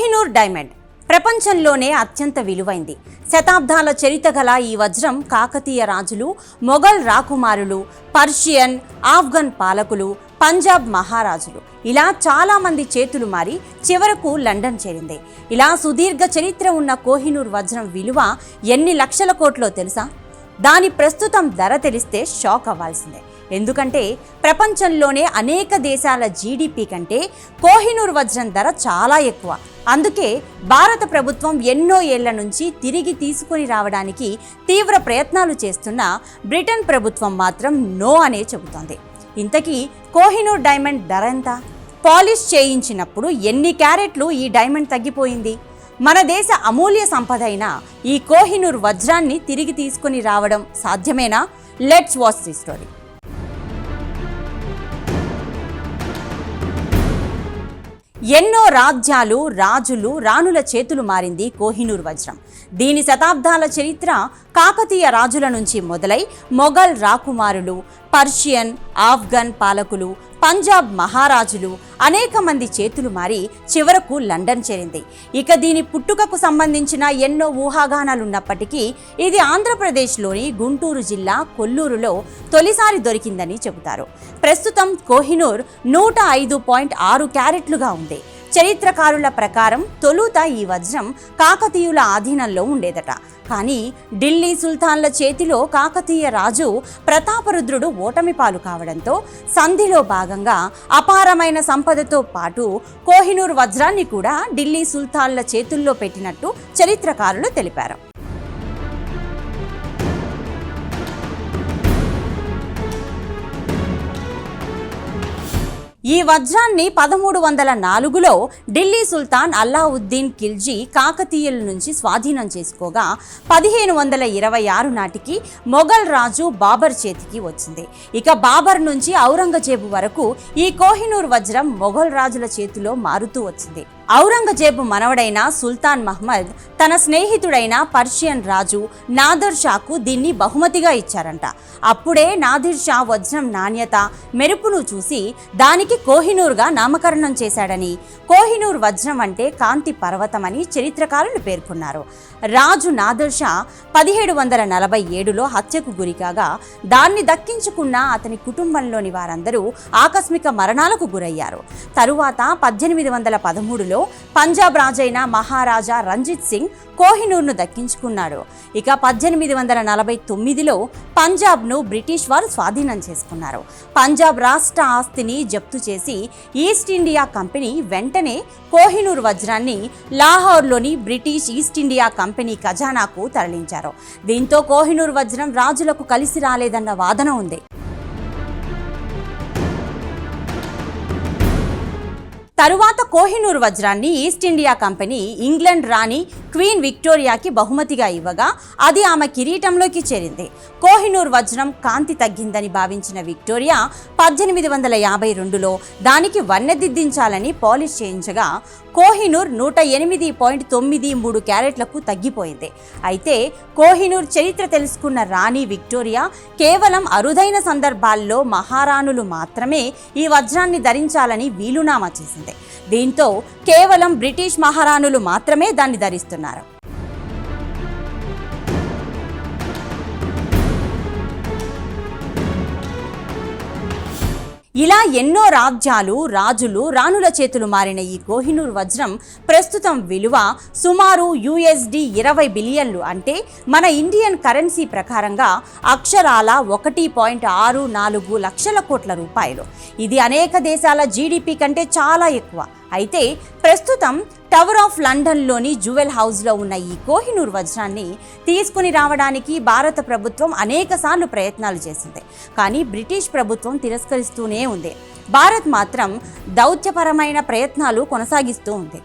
Kohinoor diamond. ప్రపంచంలోనే అత్యంత విలువైంది. శతాబ్దాల చరిత గల ఈ వజ్రం కాకతీయ రాజులు మొఘల్ రాకుమారులు పర్షియన్ ఆఫ్ఘన్ పాలకులు పంజాబ్ మహారాజులు. ఇలా చాలామంది చేతులు మారి చివరకు లండన్ చేరింది. ఇలా సుదీర్ఘ చరిత్ర ఉన్న కోహినూర్ వజ్రం విలువ ఎన్ని లక్షల కోట్లో తెలుసా? దాని ప్రస్తుతం ధర తెలిస్తే షాక్ అవ్వాల్సిందే. ఎందుకంటే ప్రపంచంలోనే అనేక దేశాల జీడిపి కంటే కోహినూర్ వజ్రం ధర చాలా ఎక్కువ. అందుకే భారత ప్రభుత్వం ఎన్నో ఏళ్ళ నుంచి తిరిగి తీసుకొని రావడానికి తీవ్ర ప్రయత్నాలు చేస్తున్న బ్రిటన్ ప్రభుత్వం మాత్రం నో అనే చెబుతోంది. ఇంతకీ కోహినూర్ డైమండ్ ధర ఎంత? పాలిష్ చేయించినప్పుడు ఎన్ని క్యారెట్లు ఈ డైమండ్ తగ్గిపోయింది? మన దేశ అమూల్య సంపద అయిన ఈ కోహినూర్ వజ్రాన్ని తిరిగి తీసుకొని రావడం సాధ్యమేనా? Let's watch the story. ఎన్నో రాజ్యాలు రాజులు రాణుల చేతులు మారింది కోహినూర్ వజ్రం. దీని శతాబ్దాల చరిత్ర కాకతీయ రాజుల నుంచి మొదలై మొఘల్ రాకుమారులు పర్షియన్ ఆఫ్ఘన్ పాలకులు పంజాబ్ మహారాజులు అనేక మంది చేతులు మారి చివరకు లండన్ చేరింది. ఇక దీని పుట్టుకకు సంబంధించిన ఎన్నో ఊహాగానాలున్నప్పటికీ ఇది ఆంధ్రప్రదేశ్లోని గుంటూరు జిల్లా కొల్లూరులో తొలిసారి దొరికిందని చెబుతారు. ప్రస్తుతం కోహినూర్ నూట ఐదు పాయింట్ ఆరు క్యారెట్లుగా ఉంది. చరిత్రకారుల ప్రకారం తొలుత ఈ వజ్రం కాకతీయుల ఆధీనంలో ఉండేదట. కానీ ఢిల్లీ సుల్తాన్ల చేతిలో కాకతీయ రాజు ప్రతాపరుద్రుడు ఓటమి పాలు కావడంతో సంధిలో భాగంగా అపారమైన సంపదతో పాటు కోహినూర్ వజ్రాన్ని కూడా ఢిల్లీ సుల్తాన్ల చేతుల్లో పెట్టినట్టు చరిత్రకారులు తెలిపారు. ఈ వజ్రాన్ని పదమూడు వందల నాలుగులో ఢిల్లీ సుల్తాన్ అల్లావుద్దీన్ ఖిల్జీ కాకతీయుల నుంచి స్వాధీనం చేసుకోగా పదిహేను వందల ఇరవై ఆరు నాటికి మొఘల్ రాజు బాబర్ చేతికి వచ్చింది. ఇక బాబర్ నుంచి ఔరంగజేబు వరకు ఈ కోహినూర్ వజ్రం మొఘల్ రాజుల చేతిలో మారుతూ వచ్చింది. ఔరంగజేబు మనవడైన సుల్తాన్ మహ్మద్ తన స్నేహితుడైన పర్షియన్ రాజు నాదర్ షాకు దీన్ని బహుమతిగా ఇచ్చారంట. అప్పుడే నాదిర్ షా వజ్రం నాణ్యత మెరుపును చూసి దానికి కోహినూర్గా నామకరణం చేశాడని కోహినూర్ వజ్రం అంటే కాంతి పర్వతమని చరిత్రకారులు పేర్కొన్నారు. రాజు నాదర్ షా పదిహేడు వందల నలభై ఏడులో హత్యకు గురికాగా దాన్ని దక్కించుకున్న అతని కుటుంబంలోని వారందరూ ఆకస్మిక మరణాలకు గురయ్యారు. తరువాత పద్దెనిమిది వందల పదమూడులో పంజాబ్ రాజైన మహారాజా రంజిత్ సింగ్ కోహినూర్ను దక్కించుకున్నాడు. ఇక పద్దెనిమిది వందల నలభై తొమ్మిదిలో పంజాబ్ను బ్రిటిష్ వారు స్వాధీనం చేసుకున్నారు. పంజాబ్ రాష్ట్ర ఆస్తిని జప్తు చేసి ఈస్ట్ ఇండియా కంపెనీ వెంటనే కోహినూర్ వజ్రాన్ని లాహోర్లోని బ్రిటిష్ ఈస్ట్ ఇండియా కంపెనీ ఖజానాకు తరలించారు. దీంతో కోహినూర్ వజ్రం రాజులకు కలిసి రాలేదన్న వాదన ఉంది. తరువాత కోహినూర్ వజ్రాన్ని ఈస్ట్ ఇండియా కంపెనీ ఇంగ్లాండ్ రాణి క్వీన్ విక్టోరియాకి బహుమతిగా ఇవ్వగా అది ఆమె కిరీటంలోకి చేరింది. కోహినూర్ వజ్రం కాంతి తగ్గిందని భావించిన విక్టోరియా పద్దెనిమిది వందల యాభై రెండులో దానికి వన్నెదిద్దించాలని పాలిష్ చేయించగా కోహినూర్ నూట ఎనిమిది పాయింట్ తొమ్మిది మూడు క్యారెట్లకు తగ్గిపోయింది. అయితే కోహినూర్ చరిత్ర తెలుసుకున్న రాణి విక్టోరియా కేవలం అరుదైన సందర్భాల్లో మహారాణులు మాత్రమే ఈ వజ్రాన్ని ధరించాలని వీలునామా చేసింది. దీంతో కేవలం బ్రిటిష్ మహారాణులు మాత్రమే దాన్ని ధరిస్తున్నారు. ఇలా ఎన్నో రాజ్యాలు రాజులు రాణుల చేతులు మారిన ఈ కోహినూర్ వజ్రం ప్రస్తుతం విలువ సుమారు యుఎస్డి ఇరవై బిలియన్లు అంటే మన ఇండియన్ కరెన్సీ ప్రకారంగా అక్షరాల ఒకటి పాయింట్ ఆరు నాలుగు లక్షల కోట్ల రూపాయలు. ఇది అనేక దేశాల జీడిపి కంటే చాలా ఎక్కువ. అయితే ప్రస్తుతం టవర్ ఆఫ్ లండన్లోని జువెల్ హౌస్లో ఉన్న ఈ కోహినూర్ వజ్రాన్ని తీసుకుని రావడానికి భారత ప్రభుత్వం అనేకసార్లు ప్రయత్నాలు చేసింది. కానీ బ్రిటిష్ ప్రభుత్వం తిరస్కరిస్తూనే ఉంది. భారత్ మాత్రం దౌత్యపరమైన ప్రయత్నాలు కొనసాగిస్తూ ఉంది.